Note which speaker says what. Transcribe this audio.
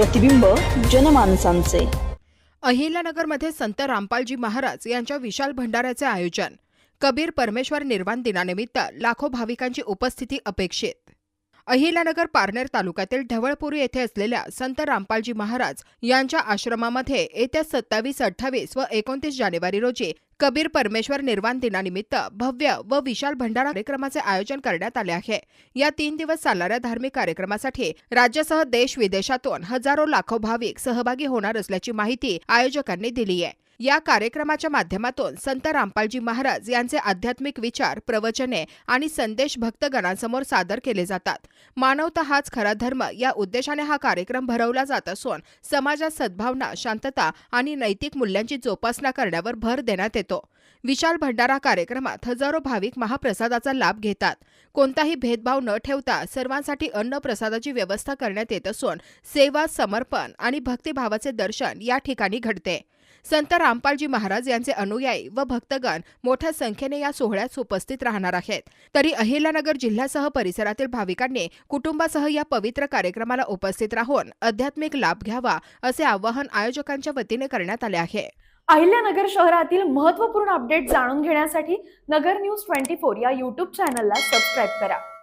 Speaker 1: प्रतिबिंब जनमानसांचे.
Speaker 2: अहिल्यानगरमध्ये संत रामपालजी महाराज यांच्या विशाल भंडाऱ्याचे आयोजन. कबीर परमेश्वर निर्वाण दिनानिमित्त लाखो भाविकांची उपस्थिती अपेक्षित. अहिल्यानगर पारनेर तालुक्यातील ढवळपुरी येथे असलेल्या संत रामपालजी महाराज यांच्या आश्रमामध्ये येत्या सत्तावीस अठ्ठावीस व एकोणतीस जानेवारी रोजी कबीर परमेश्वर निर्वाण दिनानिमित्त भव्य व विशाल भंडारा कार्यक्रमाचे आयोजन करण्यात आले आहे. या तीन दिवस चालणाऱ्या धार्मिक कार्यक्रमासाठी राज्यासह देश विदेशातून हजारो लाखो भाविक सहभागी होणार असल्याची माहिती आयोजकांनी दिली आहे. या कार्यक्रमाच्या माध्यमातून संत रामपालजी महाराज यांचे आध्यात्मिक विचार प्रवचने आणि संदेश भक्तगणांसमोर सादर केले जातात. मानवता हाच खरा धर्म या उद्देशाने हा कार्यक्रम भरवला जात असून समाजात सद्भावना शांतता आणि नैतिक मूल्यांची जोपासना करण्यावर भर देण्यात येतो. विशाल भंडारा कार्यक्रमात हजारो भाविक महाप्रसादाचा लाभ घेतात. कोणताही भेदभाव न ठेवता सर्वांसाठी अन्न प्रसादाची व्यवस्था करण्यात येत असून सेवा समर्पण आणि भक्तिभावाचे दर्शन या ठिकाणी घडते. संत रामपालजी महाराज यांचे अनुयायी व भक्तगण मोठ्या संख्येने या सोहळ्यात उपस्थित राहणार आहेत. तरी अहिल्यानगर जिल्ह्यासह परिसरातील भाविकांनी कुटुंबासह या पवित्र कार्यक्रमाला उपस्थित राहून आध्यात्मिक लाभ घ्यावा असे आवाहन आयोजकांच्या वतीने करण्यात आले आहे.
Speaker 3: अहिल्यानगर शहरातील महत्त्वपूर्ण अपडेट जाणून घेण्यासाठी नगर न्यूज ट्वेंटी फोर या यूट्यूब चॅनलला सबस्क्राईब करा.